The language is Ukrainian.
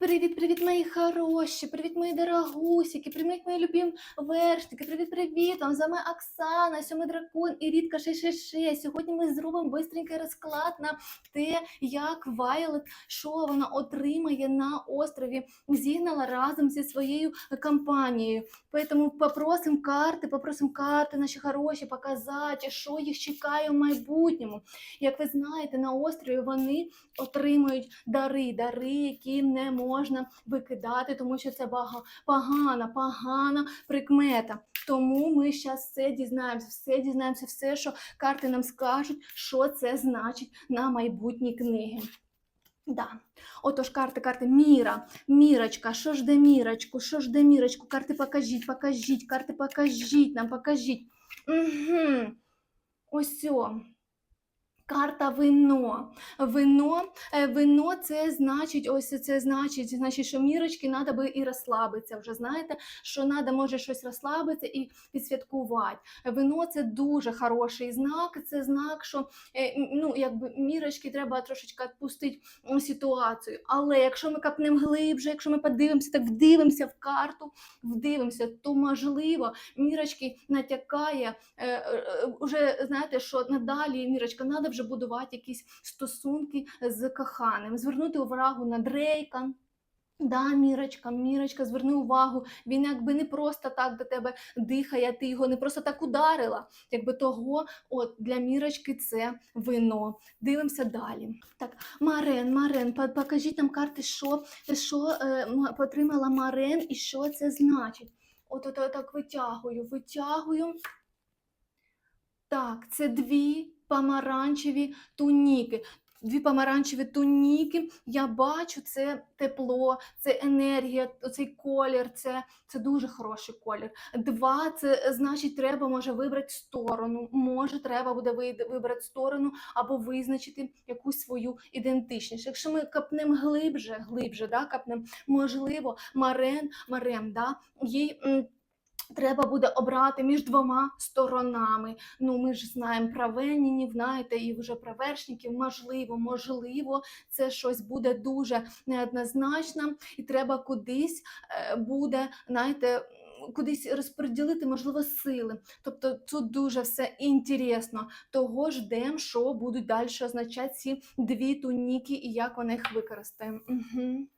Привіт, привіт, мої хороші, привіт, мої дорогусики, привіт, мої любі вершники, привіт, привіт, вам з вами Оксана, сьомий дракон і Рідка 666. Сьогодні ми зробимо бистренький розклад на те, як Вайлет, що вона отримає на острові Зігнала разом зі своєю компанією. Тому попросимо карти, попросимо карти наші хороші показати, що їх чекає в майбутньому. Як ви знаєте, на острові вони отримують дари, дари, які не можна викидати, тому що це погана, погана прикмета. Тому ми зараз все дізнаємося, все дізнаємося, все, що карти нам скажуть, що це значить на майбутні книги. Да. Отож, карти, карти, Міра, Мірочка, що ж де Мірочку, що ж де Мірочку, карти покажіть, покажіть, карти покажіть нам, покажіть. Угу. Ось. Карта вино. Вино, е, вино це значить, ось це значить, значить, що мірочки треба би і розслабитися. Вже знаєте, що треба може щось розслабитися і відсвяткувати. Вино це дуже хороший знак. Це знак, що е, ну, якби мірочки треба трошечки відпустити ситуацію. Але якщо ми капнемо глибше, якщо ми подивимося, так вдивимося в карту, вдивимося, то можливо мірочки натякає е, е, знаєте, що надалі мірочка треба вже будувати якісь стосунки з коханим, звернути увагу на Дрейка. Да, Мірочка, Мірочка, зверни увагу, він якби не просто так до тебе дихає, ти його не просто так ударила. Якби того, от для Мірочки це вино. Дивимося далі. Так, Марен, Марен, покажіть нам карти, що, що е, м- отримала Марен і що це значить. От, от, от так витягую, витягую. Так, це дві помаранчеві туніки. Дві помаранчеві туніки. Я бачу це тепло, це енергія, цей колір, це, це дуже хороший колір. Два, це значить, треба може вибрати сторону. Може, треба буде вибрати сторону або визначити якусь свою ідентичність. Якщо ми капнемо глибше, глибше, да, капнемо, можливо, Марен, Марем, да, їй. Треба буде обрати між двома сторонами. Ну, ми ж знаємо про Венінів, знаєте, і вже про вершників. Можливо, можливо, це щось буде дуже неоднозначно, і треба кудись е, буде, знаєте, кудись розподілити, можливо, сили. Тобто тут дуже все інтересно. Того ждемо, що будуть далі означати ці дві туніки і як вони їх використаємо. Угу.